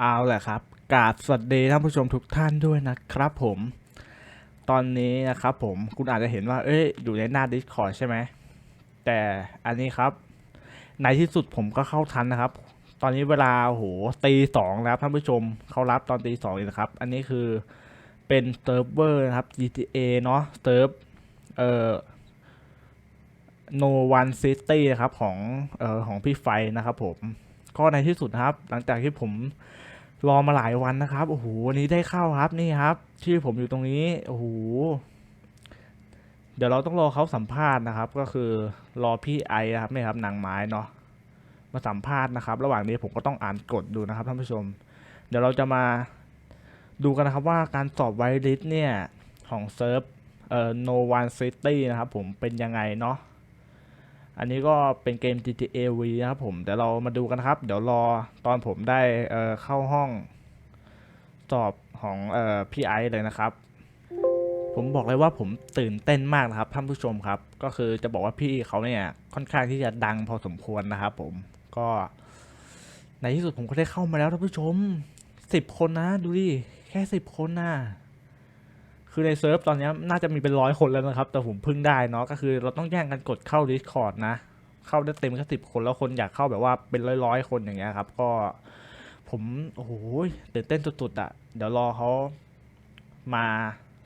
เอาแหละครับกราบสวัสดีท่านผู้ชมทุกท่านด้วยนะครับผม ตอนนี้นะครับผมคุณอาจจะเห็นว่า เอ้ยอยู่ในหน้า Discord ใช่ไหม แต่อันนี้ครับ ในที่สุดผมก็เข้าทันนะครับ ตอนนี้เวลาโหตีสองแล้วท่านผู้ชมเขารับตอนตีสองเลยนะครับ อันนี้คือเป็นเซิร์ฟเวอร์นะครับ GTA เนาะเซิร์ฟเอ่อ No One City นะครับของเอ่อของพี่ไฟนะครับผม ก็ในที่สุดนะครับ หลังจากที่ผม รอมาหลายวันนะครับโอ้โหวันนี้ได้เข้าครับนี่ครับ ชื่อผมอยู่ตรงนี้โอ้โหเดี๋ยวเราต้องรอเขาสัมภาษณ์นะครับ ก็คือรอพี่ไอนะครับนี่ครับนางไม้เนาะมาสัมภาษณ์นะครับ ระหว่างนี้ผมก็ต้องอ่านกฎดูนะครับท่านผู้ชม เดี๋ยวเราจะมาดูกันนะครับว่าการสอบไวริสเนี่ยของเซิร์ฟเอ่อ No One City นะครับผมเป็นยังไงเนาะ อันนี้ก็เป็นเกม GTA V นะครับผมเดี๋ยวเรามาดูกันครับ เดี๋ยวรอตอนผมได้เอ่อเข้าห้องสอบของเอ่อพี่ไอซ์เลยนะครับ ผมบอกเลยว่าผมตื่นเต้นมากนะครับท่านผู้ชมครับ ก็คือจะบอกว่าพี่เขาเนี่ยค่อนข้างที่จะดังพอสมควรนะครับผมก็ในที่สุดผมก็ได้เข้ามาแล้วท่านผู้ชมสิบคนนะ ดูดิ แค่สิบคนนะ คือในเซิร์ฟตอนนี้น่าจะมีเป็นร้อยคนแล้วนะครับ แต่ผมเพิ่งได้เนาะก็คือเราต้องแย่งกันกดเข้า Discord นะ เข้าได้เต็มแค่สิบคนแล้วคนอยากเข้าแบบว่าเป็นร้อยๆคนอย่างเงี้ยครับ ก็ผมโอ้โหตื่นเต้นสุดๆอะ่ะ เดี๋ยวรอเขามา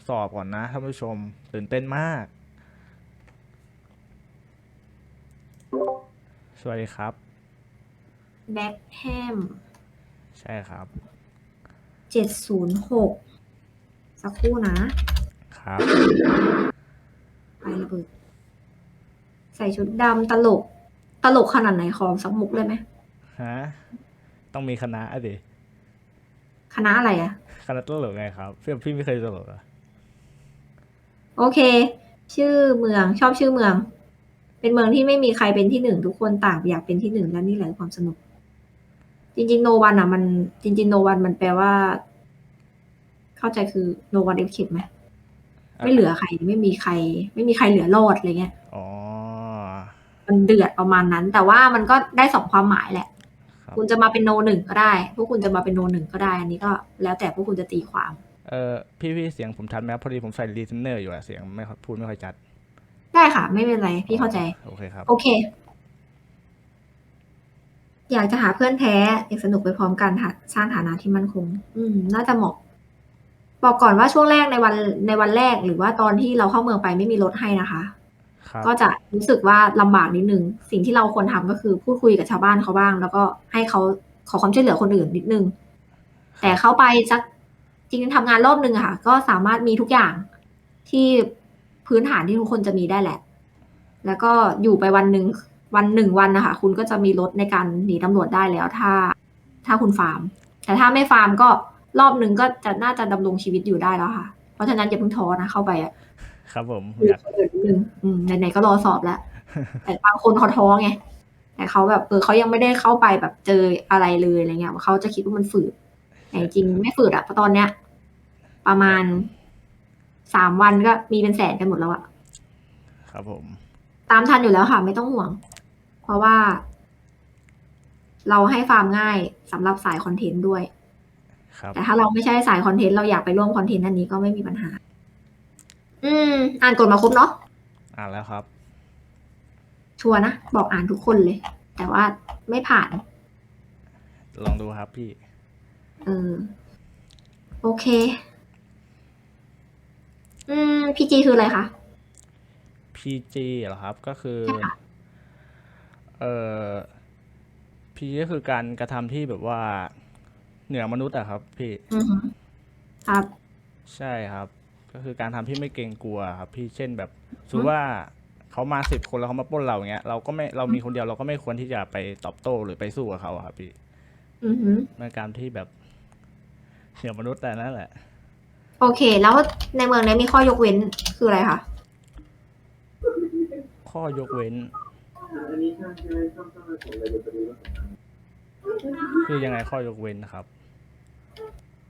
สอบก่อนนะท่านผู้ชมตื่นเต้นมาก สวัสดีครับแบ็คแฮมใช่ครับ เจ็ดศูนย์หก สักครู่นะ ครับ ไประเบิด ใส่ชุดดำตลก ตลกขนาดไหนขอสักมุกเลยไหมฮะ ต้องมีคณะอะดิคณะอะไรอะคณะตลกไงครับพี่พี่ไม่เคยตลกเหรอะโอเค ชื่อเมืองชอบชื่อเมือง เป็นเมืองที่ไม่มีใครเป็นที่หนึ่งทุกคนต่างอยากเป็นที่หนึ่งและนี่แหละความสนุก จริง ๆ โนวันอะมัน จริง ๆ โนวันมันแปลว่า เข้าใจคือโนวันเอฟคิดไหมไม่เหลือใครไม่มีใคร ไม่มีใครเหลือรอดอะไรเงี้ยอ๋อมันเดือดประมาณนั้น แต่ว่ามันก็ได้สองความหมายแหละครับคุณจะมาเป็นโนหนึ่งก็ได้ พวกคุณจะมาเป็นโนหนึ่งก็ได้ อันนี้ก็แล้วแต่พวกคุณจะตีความ เออพี่พี่เสียงผมชัดไหมครับพอดีผมใส่รีเทนเนอร์อยู่อะเสียงไม่ค่อยพูดไม่ค่อยชัด ได้ค่ะ ไม่เป็นไร พี่เข้าใจ โอเคครับ โอเค อยากจะหาเพื่อนแท้อยากสนุกไปพร้อมกันค่ะสร้างฐานะที่มั่นคง อืม น่าจะเหมาะ บอกก่อนว่าช่วงแรกในวันในวันแรกหรือว่าตอนที่เราเข้าเมืองไปไม่มีรถให้นะคะครับก็จะรู้สึกว่าลำบากนิดนึง สิ่งที่เราควรทำก็คือพูดคุยกับชาวบ้านเขาบ้าง แล้วก็ให้เขาขอความช่วยเหลือคนอื่นนิดนึง แต่เข้าไปสักจริงๆทำงานรอบนึงอะค่ะ ก็สามารถมีทุกอย่างที่พื้นฐานที่ทุกคนจะมีได้แหละ แล้วก็อยู่ไปวันหนึ่งวันหนึ่งวันนะคะคุณก็จะมีรถในการหนีตำรวจได้แล้วถ้า ถ้าคุณฟาร์ม แต่ถ้าไม่ฟาร์มก็ รอบหนึ่งก็จะน่าจะดำรงชีวิตอยู่ได้แล้วค่ะ เพราะฉะนั้นอย่าเพิ่งท้อนะเข้าไปอะครับผมคุยอยากักบคนอื่นนิดนึงอืมไหนๆก็รอสอบแล้ว แต่บางคนเขาท้อไงแต่เขาแบบเออเขายังไม่ได้เข้าไปแบบเจออะไรเลยอะไรเงี้ยเขาจะคิดว่ามันฝืดแต่จริงๆไม่ฝืดอะเพราะตอนเนี้ย ประมาณสามวันก็มีเป็นแสนกันหมดแล้วอะครับผม ตามทันอยู่แล้วค่ะ ไม่ต้องห่วง เพราะว่า เราให้ฟาร์มง่ายสำหรับสายคอนเทนต์ด้วยครับ แต่ถ้าเราไม่ใช่สายคอนเทนต์เราอยากไปร่วมคอนเทนต์อันนี้ก็ไม่มีปัญหา อืม อ่านกฎมาครบเนาะอ่านแล้วครับ ชัวร์นะ บอกอ่านทุกคนเลย แต่ว่าไม่ผ่าน ลองดูครับพี่ เออ โอเค อืมพีจีคืออะไรคะ PG เหรอครับ ก็คือใช่ค่ะเอ่อ PG ก็คือการกระทำที่แบบว่า เหนือมนุษย์อะครับพี่ อือฮึครับ ใช่ครับ ก็คือการทำที่ไม่เกรงกลัวครับ พี่เช่นแบบสมมติว่าเขามาสิบคนแล้วเขามาปล้นเราอย่างเงี้ยเราก็ไม่เรามีคนเดียวเราก็ไม่ควรที่จะไปตอบโต้หรือไปสู้กับเขาอะครับพี่อือฮึในการที่แบบเหนือมนุษย์แต่นั่นแหละ โอเค แล้วในเมืองนี้มีข้อยกเว้นคืออะไรคะ ข้อยกเว้น คือยังไงข้อยกเว้นนะครับ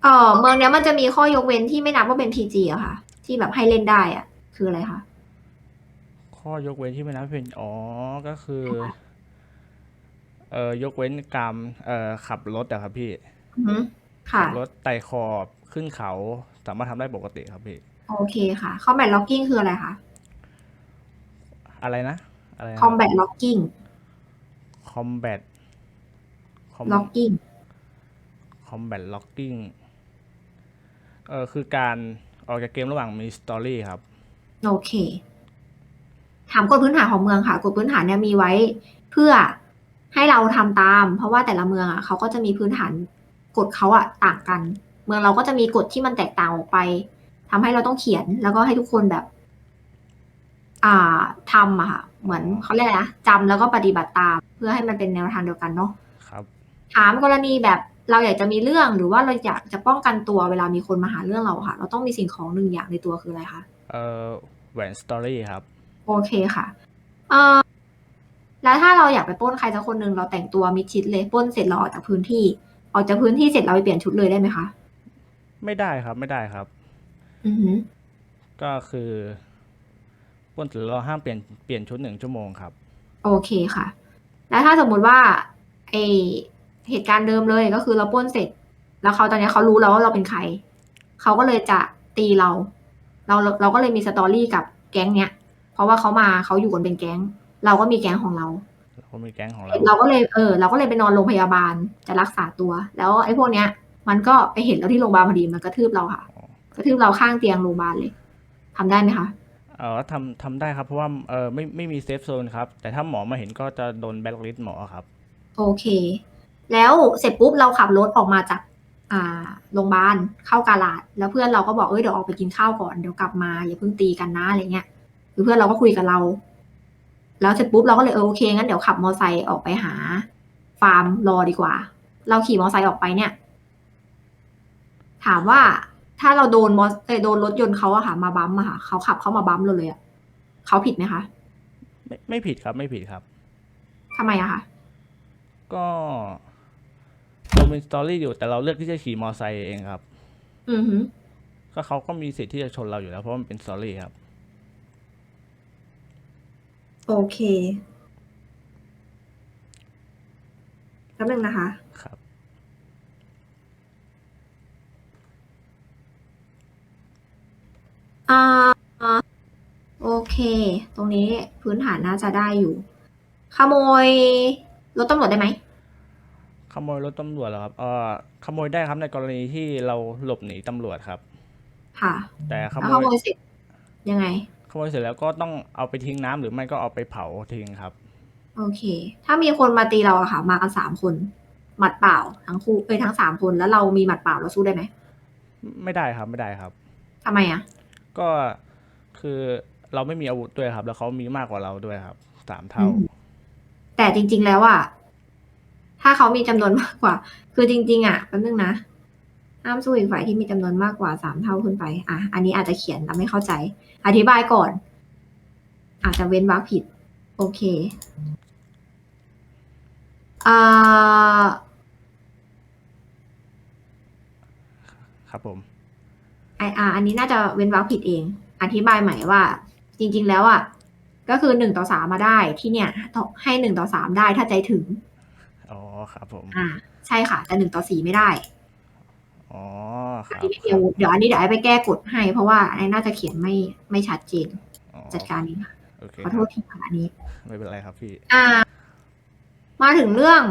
เออเมืองเนี้ยมันจะมีข้อยกเว้นที่ไม่นับว่าเป็นพีจีอะค่ะ ที่แบบให้เล่นได้อะคืออะไรคะ ข้อยกเว้นที่ไม่นับเป็นอ๋อก็คือเอ่อยกเว้นการเอ่อขับรถอะครับพี่อือฮึค่ะขับรถไต่ขอบขึ้นเขาสามารถทำได้ปกติครับพี่ โอเคค่ะ combat logging คืออะไรคะ อะไรนะ อะไรนะ combat logging combat logging combat logging เออคือการออกจากเกมระหว่างมีสตอรี่ครับ โอเค ถามกฎพื้นฐานของเมืองค่ะกฎพื้นฐานเนี่ยมีไว้เพื่อให้เราทำตาม เพราะว่าแต่ละเมืองอะเขาก็จะมีพื้นฐานกฎเขาอะต่างกัน เมืองเราก็จะมีกฎที่มันแตกต่างออกไปทำให้เราต้องเขียนแล้วก็ให้ทุกคนแบบ อ่าทำอะค่ะ เหมือนเขาเรียกอะไรนะจำแล้วก็ปฏิบัติตาม เพื่อให้มันเป็นแนวทางเดียวกันเนาะครับ ถามกรณีแบบเราอยากจะมีเรื่องหรือว่าเราอยากจะป้องกันตัวเวลามีคนมาหาเรื่องเราค่ะ เราต้องมีสิ่งของหนึ่งอย่างในตัวคืออะไรคะเออแหวนสตอรี่ครับ โอเคค่ะเอ่อแล้วถ้าเราอยากไปปล้นใครสักคนหนึ่งเราแต่งตัวมิดชิดเลยปล้นเสร็จเราออกจากพื้นที่ ออกจากพื้นที่เสร็จเราไปเปลี่ยนชุดเลยได้ไหมคะไม่ได้ครับไม่ได้ครับ อือหือก็คือปล้นเสร็จเราห้ามเปลี่ยนเปลี่ยนชุดหนึ่งชั่วโมงครับ โอเคค่ะ แล้วถ้าสมมุติว่าไอ เหตุการณ์เดิมเลยก็คือเราปล้นเสร็จ แล้วเขาตอนนี้เขารู้แล้วว่าเราเป็นใคร เขาก็เลยจะตีเรา เราเราก็เลยมีสตอรี่กับแก๊งเนี้ย เพราะว่าเขามาเขาอยู่กันเป็นแก๊ง เราก็มีแก๊งของเราเราก็มีแก๊งของเรา เราก็เลยเออเราก็เลยไปนอนโรงพยาบาลจะรักษาตัว แล้วไอ้พวกเนี้ย มันก็ไปเห็นเราที่โรงพยาบาลพอดีมันกระทืบเราค่ะกระทืบเราข้างเตียงโรงพยาบาลเลยทำได้ไหมคะเออทำทำได้ครับเพราะว่าเออไม่ไม่มีเซฟโซนครับ แต่ถ้าหมอมาเห็นก็จะโดนแบล็คลิสต์หมอครับ โอเค แล้วเสร็จปุ๊บเราขับรถออกมาจากอ่าโรงพยาบาลเข้ากาลาด แล้วเพื่อนเราก็บอกเอ้ยเดี๋ยวออกไปกินข้าวก่อนเดี๋ยวกลับมาอย่าเพิ่งตีกันนะอะไรเงี้ยคือเพื่อนเราก็คุยกับเรา แล้วเสร็จปุ๊บเราก็เลยเออโอเคงั้นเดี๋ยวขับมอไซค์ออกไปหา ฟาร์มรอดีกว่า เราขี่มอไซค์ออกไปเนี่ย ถามว่าถ้าเราโดนมอเอยโดนรถยนต์เขาอะค่ะ มาบัมป์อะค่ะเขาขับเข้ามาบัมป์เราเลยอะเขาผิดไหมคะไม่ไม่ผิดครับ ไม่ผิดครับทำไมอะคะก็ เราเป็นสตอรี่อยู่แต่เราเลือกที่จะขี่มอไซค์เองครับ อือหือก็เขาก็มีสิทธิ์ที่จะชนเราอยู่แล้วเพราะมันเป็นสตอรี่ครับ โอเคแป๊บนึงนะคะ ครับ อ่า โอเค ตรงนี้พื้นฐานน่าจะได้อยู่ ขโมยรถตำรวจได้ไหม ขโมยรถตำรวจเหรอครับเออขโมยได้ครับในกรณีที่เราหลบหนีตำรวจครับ ค่ะแต่ขแล้วโมขยโมยเสร็จยังไง ขโมยเสร็จแล้วก็ต้องเอาไปทิ้งน้ำหรือไม่ก็เอาไปเผาทิ้งครับ โอเค ถ้ามีคนมาตีเราอะค่ะ มากันสามคน หมัดเปล่าทั้งคู่เอ้ยทั้งสามคนแล้วเรามีหมัดเปล่าเราสู้ได้ไหมไม่ได้ครับไม่ได้ครับ ทำไมอะก็คือเราไม่มีอาวุธด้วยครับ แล้วเขามีมากกว่าเราด้วยครับสามเท่า อืมแต่จริง ๆ แล้วอะ ถ้าเขามีจำนวนมากกว่า คือจริง ๆอะแป๊บนึงนะห้ามสู้อีกฝ่ายที่มีจำนวนมากกว่าสามเท่าขึ้นไป อะ อันนี้อาจจะเขียนเราไม่เข้าใจ อธิบายก่อน อาจจะเว้นวรรคผิด โอเคอ่าครับผมไออาอันนี้น่าจะเว้นวรรคผิดเอง อธิบายใหม่ว่า จริง ๆ แล้วอะก็คือหนึ่งต่อสามมาได้ที่เนี่ยต้องให้หนึ่งต่อสามได้ถ้าใจถึง อ๋อครับผม อ่าใช่ค่ะ แต่หนึ่งต่อสี่ไม่ได้อ๋อคอันรับนี้ไม่มีอาวุธเดี๋ยวอันนี้เดี๋ยวไอ้ไปแก้กฎให้ เพราะว่าอันนี้น่าจะเขียนไม่ไม่ชัดเจนอ๋อจัดการนี้ค่ะโอเคขอโทษทีค่ะอันนี้ ไม่เป็นไรครับพี่ อ่า มาถึงเรื่อง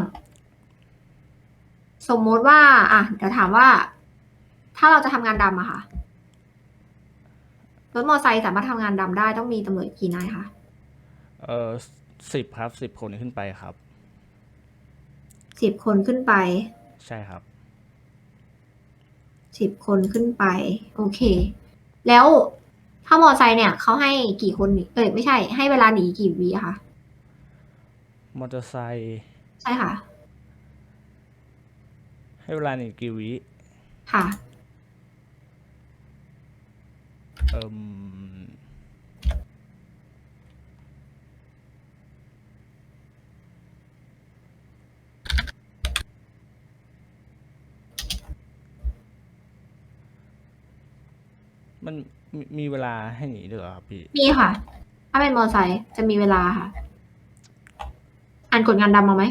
สมมติว่า อะเดี๋ยวถามว่า ถ้าเราจะทำงานดำอะค่ะรถมอเตอร์ไซค์สามารถทำงานดำได้ต้องมีตำรวจกี่นายคะเออสิบครับสิบคนขึ้นไปครับ สิบคนขึ้นไปใช่ครับ สิบคนขึ้นไป โอเค แล้วถ้ามอเตอร์ไซค์เนี่ยเขาให้กี่คนหนีเอ้ยไม่ใช่ ให้เวลาหนีกี่วิอะคะมอเตอร์ไซค์ใช่ค่ะ ให้เวลาหนึ่งกี่วิค่ะ เอิม มันมีมีเวลาให้หนีด้วยเหรอครับพี่ มีค่ะ ถ้าเป็นมอเตอร์ไซค์จะมีเวลาค่ะ อ่านกฎงานดำมาไหม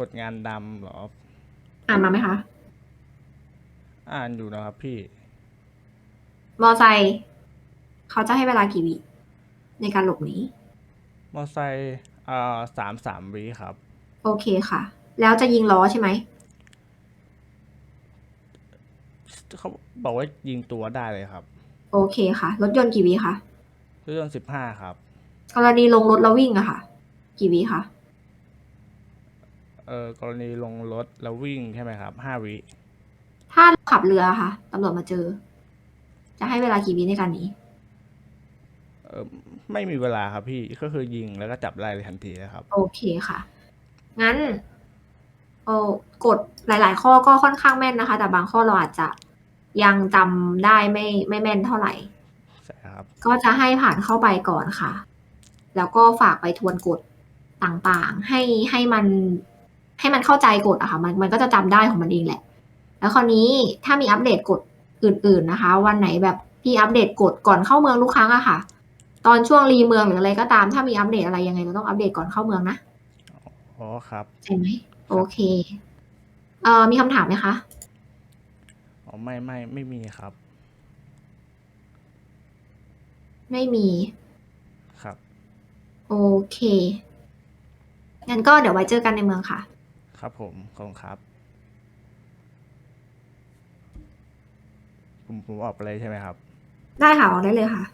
กฎงานดำเหรอ อ่านมาไหมคะ อ่านอยู่นะครับพี่ มอไซค์เขาจะให้เวลากี่วิในการหลบหนี มอไซค์อ่าสามสามวิครับ โอเคค่ะ แล้วจะยิงล้อใช่ไหม เขาบอกว่ายิงตัวได้เลยครับโอเคค่ะ รถยนต์กี่วิคะรถยนต์สิบห้าครับ กรณีลงรถแล้ววิ่งอะค่ะ กี่วิคะเออกรณีลงรถแล้ววิ่งใช่ไหมครับห้าวิถ้าขับเรือค่ะตำรวจมาเจอ จะให้เวลากี่วิในการหนีเออไม่มีเวลาครับพี่ก็คือยิงแล้วก็จับได้เลยทันทีนะครับ โอเคค่ะ งั้นโอ้กฎหลาย ๆ ข้อก็ค่อนข้างแม่นนะคะ แต่บางข้อเราอาจจะ ยังจำได้ไม่ไม่แม่นเท่าไหร่ ใช่ครับ ก็จะให้ผ่านเข้าไปก่อนค่ะ แล้วก็ฝากไปทวนกฎต่างๆ ให้ให้มัน ให้มันเข้าใจกฎอะค่ะ มันมันก็จะจำได้ของมันเองแหละ แล้วคราวนี้ถ้ามีอัปเดตกฎอื่น ๆนะคะ วันไหนแบบพี่อัปเดตกฎก่อนเข้าเมืองทุกครั้งอะค่ะ ตอนช่วงรีเมืองหรืออะไรก็ตาม ถ้ามีอัปเดตอะไรยังไงเราต้องอัปเดตก่อนเข้าเมืองนะอ๋อครับ ใช่ไหมโอเค เอ่อมีคำถามไหมคะอ๋อ ไม่ไม่ไม่มีครับ ไม่มี ครับ โอเค งั้นก็เดี๋ยวไว้เจอกันในเมืองค่ะ ครับผมขอบคุณครับ ผมผมออกไปเลยใช่ไหมครับ ได้ค่ะออกได้เลยค่ะ